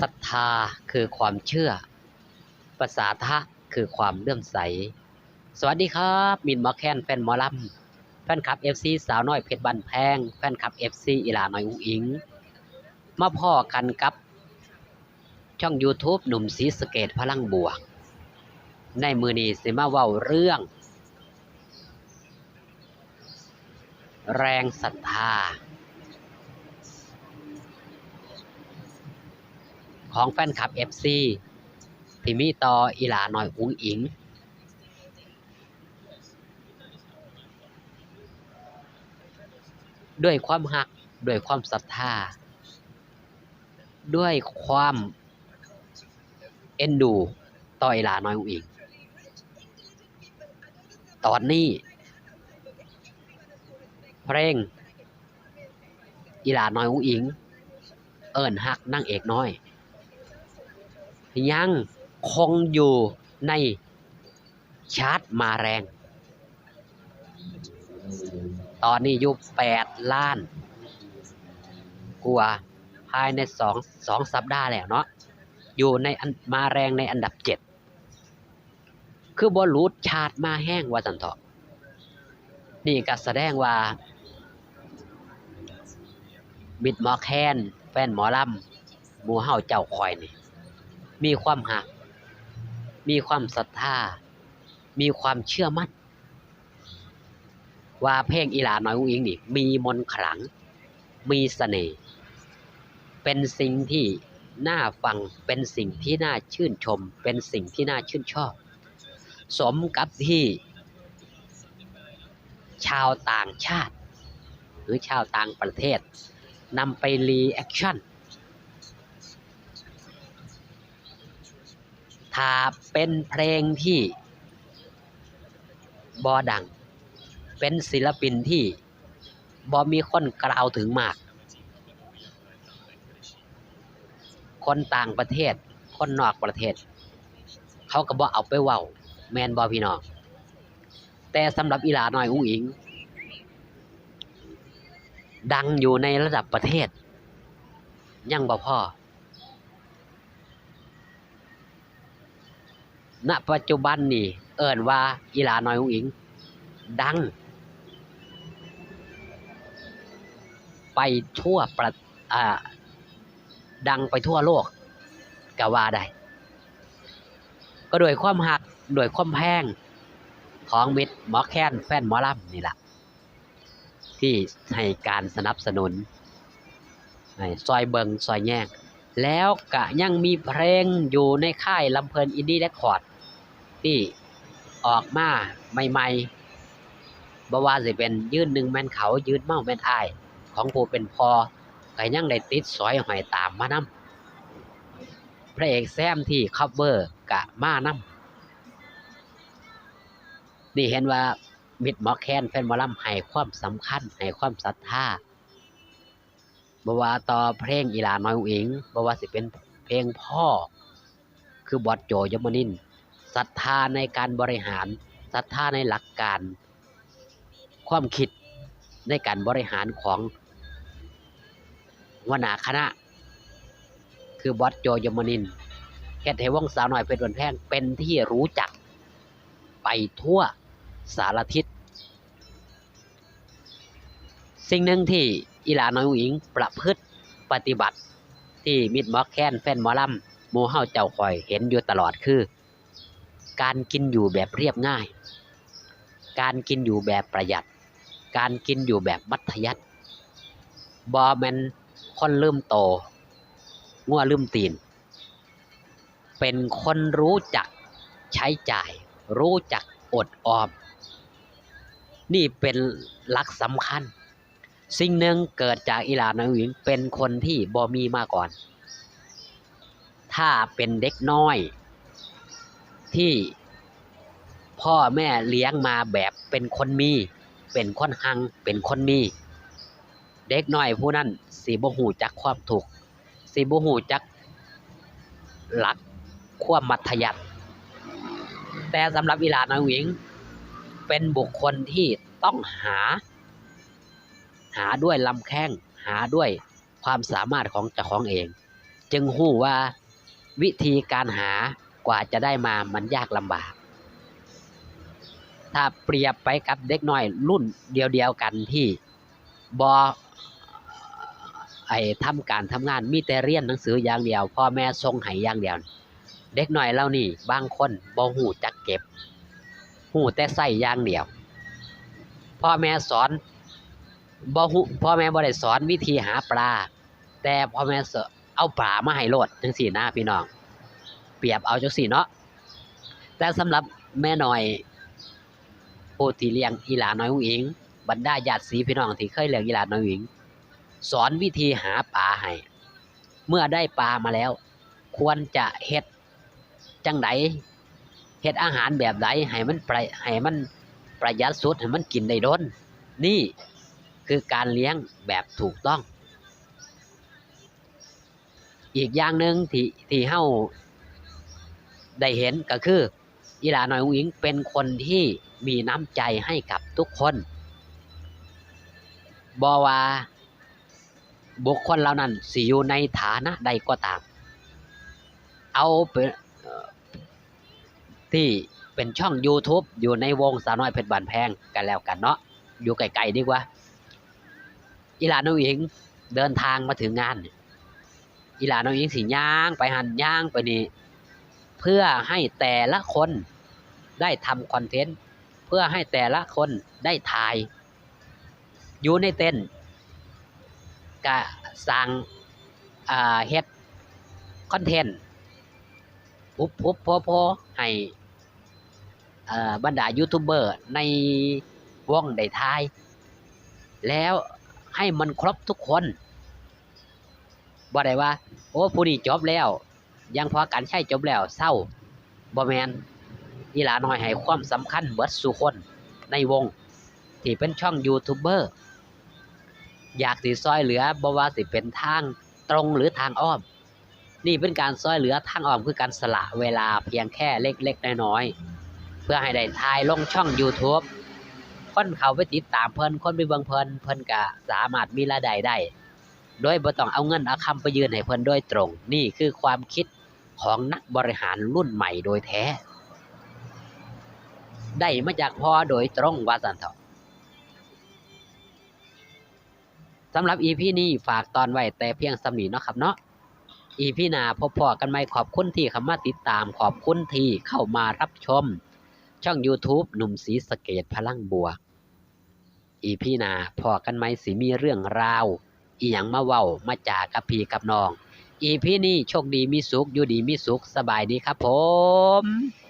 ศรัทธาคือความเชื่อ ภาษาทะคือความเลื่อมใส สวัสดีครับ มินมอแคนแฟนหมอลำแฟนคลับ FC สาวน้อยเพชรบันแพง แฟนคลับ FC อีลาน้อยอุ้งอิง มาพ่อกันกับ ช่อง YouTube หนุ่มสีสเกตพลังบวก ในมือนี้สิมาเว้าเรื่อง แรงศรัทธา ของแฟนคลับ FC ที่มีต่ออีหลาน้อยอุ้งอิงด้วยความหัก ด้วยความศรัทธา ด้วยความเอ็นดูต่ออีหลาน้อยอุ้งอิงตอนนี้ เพลงอีหลาน้อยอุ้งอิง เอิ้นฮักนั่งเอกน้อย ยังคงอยู่ในชาร์ตมาแรง ตอนนี้อยู่แปดล้าน กว่าภายในสองสองสัปดาห์แล้วเนาะ อยู่ในอันมาแรงในอันดับเจ็ดคือบอลูดชาร์ตมาแห้งว่าสันเถาะนี่ก็แสดงว่า บิดหมอแคนแฟนหมอลำหมู่เฮาเจ้าคอยนี่ มีความหัก มีความศรัทธา มีความเชื่อมั่น ว่าเพลงอีหลาน้อยอุ้งอิงนี่ มีมนขลัง มีเสน่ห์ เป็นสิ่งที่น่าฟัง เป็นสิ่งที่น่าชื่นชม เป็นสิ่งที่น่าชื่นชอบ สมกับที่ชาวต่างชาติ หรือชาวต่างประเทศนำไปรีแอคชั่น ถ้าเป็นเพลงที่บอดัง เป็นศิลปินที่บอมีคนกล่าวถึงมาก คนต่างประเทศ คนนอกประเทศ เขาก็บอเอาไปเว้า แมนบอพี่น้อง แต่สำหรับอีหลาหน้อยอุ้งอิง ดังอยู่ในระดับประเทศ ยังบ่พอ ณปัจจุบันนี่ เอิ้นว่าอีหลาน้อยอุ้งอิง ดัง ไปทั่วประอ่าดังไปทั่วโลกก็ว่าได้ ก็โดยความหักโดยความแพงของมิตรหมอแค้นแฟนหมอลำนี่แหละที่ให้การสนับสนุนให้ซอยเบิงซอยแย่งแล้วก็ยังมีเพลงอยู่ในค่ายลำเพลินอินดี้เรคคอร์ด ที่ออกมาใหม่ๆบ่ว่าสิเป็นยืนหนึ่งแม่นเขายืนเมาแม่นอ้ายของผู้เป็นพอก็ยังได้ติดสอยหอยตามมานำพระเอกแซมที่คัฟเวอร์กะมานำนี่เห็นว่ามิดหมอแคนแฟนหมอลำให้ความสำคัญให้ความศรัทธาบ่ว่าต่อเพลงอีลาน้อยอุ๋งอิงบ่ว่าสิเป็นเพลงพ่อ คือบอสโจยมนิน ศรัทธาในการบริหารศรัทธาในหลักการ ความคิดในการบริหารของวนาคณะ คือบอสโจยมนินทร์เฮ็ดให้วงสาวน้อยเพชรวันแพงเป็นที่รู้จักไปทั่วสารทิศ สิ่งหนึ่งที่อีหลาน้อยอุ๋งอิงประพฤติปฏิบัติที่มิดมอแคนแฟนมอลำหมู่เฮาเจ้าคอยเห็นอยู่ตลอดคือ การกินอยู่แบบเรียบง่าย การกินอยู่แบบประหยัด การกินอยู่แบบมัธยัสถ์บอแมนคนลืมโตงัวลืมตีน เป็นคนรู้จักใช้จ่าย รู้จักอดออม นี่เป็นหลักสำคัญ สิ่งหนึ่งเกิดจากอีหลานหญิงเป็นคนที่บอมีมาก่อน ถ้าเป็นเด็กน้อย ที่พ่อแม่เลี้ยงมาแบบเป็นคนมี เป็นคนหัง เป็นคนมี เด็กน้อยผู้นั้นสิบ่ฮู้จักความถูกสิบ่ฮู้จักหลักความมัธยัสถ์แต่สำหรับอีหลาน้อยหวิง เป็นบุคคลที่ต้องหา หาด้วยลำแข้งหาด้วยความสามารถของเจ้าของเอง จึงหู้ว่าวิธีการหา กว่าจะได้มามันยากลำบาก ถ้าเปรียบไปกับเด็กน้อยรุ่นเดียวๆกันที่บอไอ้ทำการทำงานมีแต่เรียนหนังสืออย่างเดียวพ่อแม่ส่งให้อย่างเดียว เด็กน้อยเล่านี้บางคนบ่หูจักเก็บ หูแต่ใส่อย่างเดียว พ่อแม่สอนบ่ฮู้พ่อแม่บ่ได้สอนวิธีหาปลา แต่พ่อแม่เอาปลามาให้โลดจังซี่นะพี่น้อง เปรียบเอาจังซี่เนาะแต่สำหรับแม่น้อยผู้ที่เลี้ยงอีหลาน้อยอุ๋งอิง บรรดาญาติสีพี่น้องที่เคยเลี้ยงอีหลาน้อยอุ๋งอิง สอนวิธีหาปลาให้เมื่อได้ปลามาแล้ว ควรจะเฮ็ดจังไดเฮ็ดอาหารแบบใดให้มันประให้มันประหยัดสุดให้มันกินได้ด้นนี่คือการเลี้ยงแบบถูกต้อง อีกอย่างหนึ่งที่ที่เฮา ได้เห็นก็คืออีหลาน้อยอุ๋งอิงเป็นคนที่มีน้ำใจให้กับทุกคนบอว่าบุคคลเหล่านั้นสิอยู่ในฐานะใดก็ตาม เอาเป็นที่เป็นช่อง YouTube อยู่ในวงสาวน้อยเพชรบานแพงกันแล้วกันเนาะอยู่ไกลๆดีกว่าอีหลานน้องอิงเดินทางมาถึงงานอีหลานน้องอิงสิย่างไปหันย่างไปนี่ เพื่อให้แต่ละคนได้ทำคอนเทนต์ เพื่อให้แต่ละคนได้ถ่าย อยู่ในเต้นท์ก็สั่งอ่าเฮ็ดคอนเทนต์ปุ๊บปุ๊บพอพอให้อ่อบรรดายูทูบเบอร์ในวงได้ถ่าย แล้วให้มันครบทุกคนบ่ได้ว่า โอ้ผู้นี้จบแล้ว ยังพอการใช้จบแล้วเศร้าบ่แมนอีหลาน้อยให้ความสำคัญเบิดสู่คนในวง ที่เป็นช่องยูทูบเบอร์อยากสิซอยเหลือบว่าสิเป็นทางตรงหรือทางอ้อม นี่เป็นการซอยเหลือทางอ้อมคือการสละเวลาเพียงแค่เล็กๆน้อยๆเพื่อให้ได้ถ่ายลงช่อง YouTube คนเขาไปติดตามเพิ่นคนไปเบิ่งเพิ่นเพิ่นก็สามารถมีรายได้ได้ โดยบ่ต้องเอาเงินเอาคำไปยืนให้เพิ่นโดยตรง นี่คือความคิด ของนักบริหารรุ่นใหม่โดยแท้ ได้มาจากพ่อโดยตรงว่าซั่นเถาะสำหรับ EP นี้ฝากตอนไว้แต่เพียงสำนีเนาะครับเนาะ EP หน้าพบพอกันใหม่ขอบคุณที่เข้ามาติดตามขอบคุณที่เข้ามารับชม ช่อง YouTube หนุ่มสีสเกตพลังบวก EP หน้าพอกันไหมสิมีเรื่องราว อีหยังมาเว้ามาจากับพี่กับน้อง อีพีนี้โชคดีมีสุขอยู่ดีมีสุขสบายดีครับผม